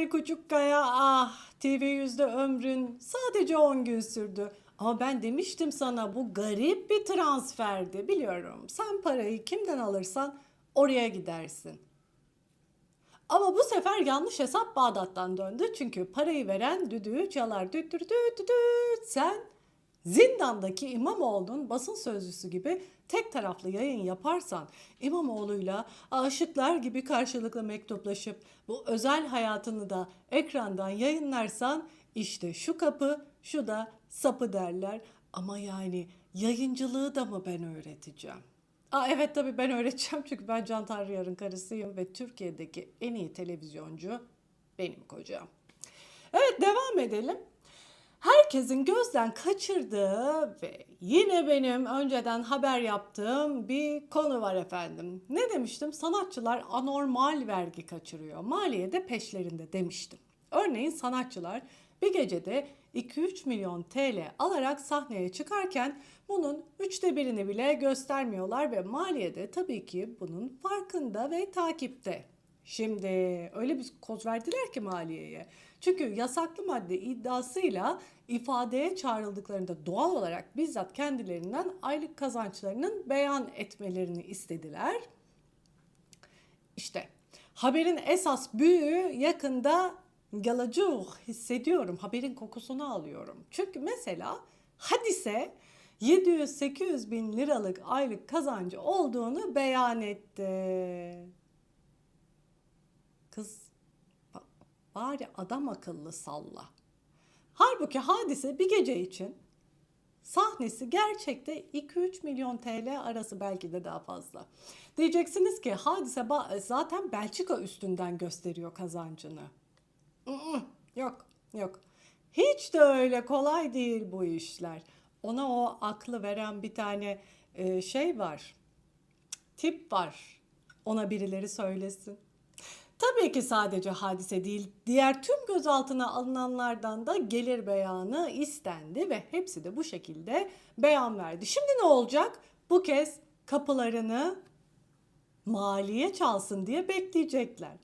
Güney Küçükkaya ah TV yüzde ömrün sadece 10 gün sürdü. Ama ben demiştim sana bu garip bir transferdi biliyorum. Sen parayı kimden alırsan oraya gidersin. Ama bu sefer yanlış hesap Bağdat'tan döndü. Çünkü parayı veren düdüğü çalar. Düt düt düt düt düt. Sen zindandaki İmamoğlu'nun basın sözcüsü gibi tek taraflı yayın yaparsan İmamoğlu'yla aşıklar gibi karşılıklı mektuplaşıp bu özel hayatını da ekrandan yayınlarsan işte şu kapı şu da sapı derler. Ama yani yayıncılığı da mı ben öğreteceğim? Aa, evet tabii ben öğreteceğim çünkü ben Can Tanrıyar'ın karısıyım ve Türkiye'deki en iyi televizyoncu benim kocam. Evet devam edelim. Herkesin gözden kaçırdığı ve yine benim önceden haber yaptığım bir konu var efendim. Ne demiştim? Sanatçılar anormal vergi kaçırıyor. Maliye de peşlerinde demiştim. Örneğin sanatçılar bir gecede 2-3 milyon TL alarak sahneye çıkarken bunun üçte birini bile göstermiyorlar ve maliyede tabii ki bunun farkında ve takipte. Şimdi öyle bir koz verdiler ki maliyeye. Çünkü yasaklı madde iddiasıyla ifadeye çağrıldıklarında doğal olarak bizzat kendilerinden aylık kazançlarının beyan etmelerini istediler. İşte haberin esas büyüğü yakında gelacak hissediyorum. Haberin kokusunu alıyorum. Çünkü mesela hadise 700-800 bin liralık aylık kazancı olduğunu beyan etti. Kız ba- bari adam akıllı salla. Halbuki hadise bir gece için sahnesi gerçekte 2-3 milyon TL arası belki de daha fazla. Diyeceksiniz ki hadise zaten Belçika üstünden gösteriyor kazancını. Yok, yok. Hiç de öyle kolay değil bu işler. Ona o aklı veren bir tane e, şey var. Tip var. Ona birileri söylesin. Tabii ki sadece hadise değil, diğer tüm gözaltına alınanlardan da gelir beyanı istendi ve hepsi de bu şekilde beyan verdi. Şimdi ne olacak? Bu kez kapılarını maliye çalsın diye bekleyecekler.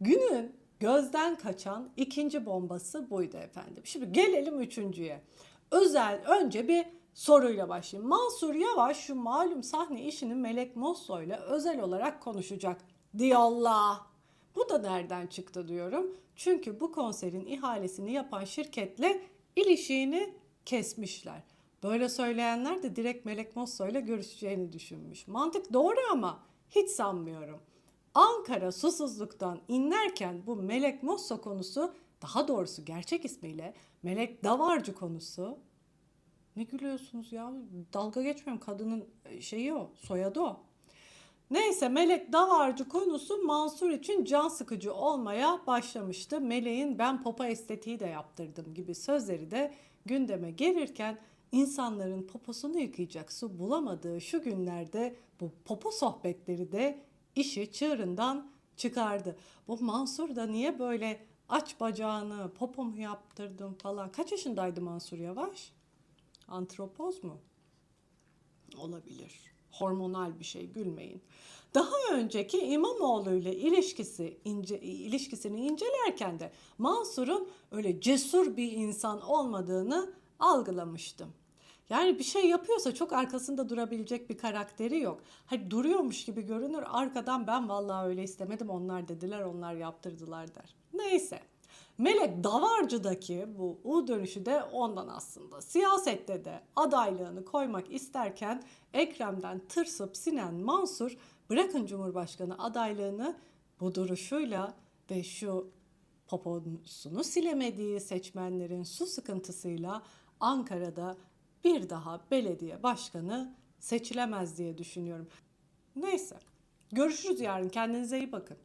Günün gözden kaçan ikinci bombası buydu efendim. Şimdi gelelim üçüncüye. Özel önce bir soruyla başlayayım. Mansur Yavaş şu malum sahne işini Melek Mosso ile özel olarak konuşacak diyorlar. Bu da nereden çıktı diyorum. Çünkü bu konserin ihalesini yapan şirketle ilişiğini kesmişler. Böyle söyleyenler de direkt Melek Mosso ile görüşeceğini düşünmüş. Mantık doğru ama hiç sanmıyorum. Ankara susuzluktan inlerken bu Melek Mosso konusu daha doğrusu gerçek ismiyle Melek Davarcı konusu ne gülüyorsunuz ya? Dalga geçmiyorum. Kadının şeyi o, soyadı o. Neyse Melek Davarcı konusu Mansur için can sıkıcı olmaya başlamıştı. Meleğin ben popa estetiği de yaptırdım gibi sözleri de gündeme gelirken insanların poposunu yıkayacak su bulamadığı şu günlerde bu popo sohbetleri de işi çığırından çıkardı. Bu Mansur da niye böyle aç bacağını popomu yaptırdım falan. Kaç yaşındaydı Mansur Yavaş? Antropoz mu? Olabilir. Hormonal bir şey gülmeyin. Daha önceki İmamoğlu ile ilişkisi ince, ilişkisini incelerken de Mansur'un öyle cesur bir insan olmadığını algılamıştım. Yani bir şey yapıyorsa çok arkasında durabilecek bir karakteri yok. Hani duruyormuş gibi görünür arkadan ben vallahi öyle istemedim onlar dediler onlar yaptırdılar der. Neyse. Melek Davarcı'daki bu U dönüşü de ondan aslında. Siyasette de adaylığını koymak isterken Ekrem'den tırsıp sinen Mansur bırakın Cumhurbaşkanı adaylığını bu duruşuyla ve şu poposunu silemediği seçmenlerin su sıkıntısıyla Ankara'da bir daha belediye başkanı seçilemez diye düşünüyorum. Neyse. Görüşürüz yarın. Kendinize iyi bakın.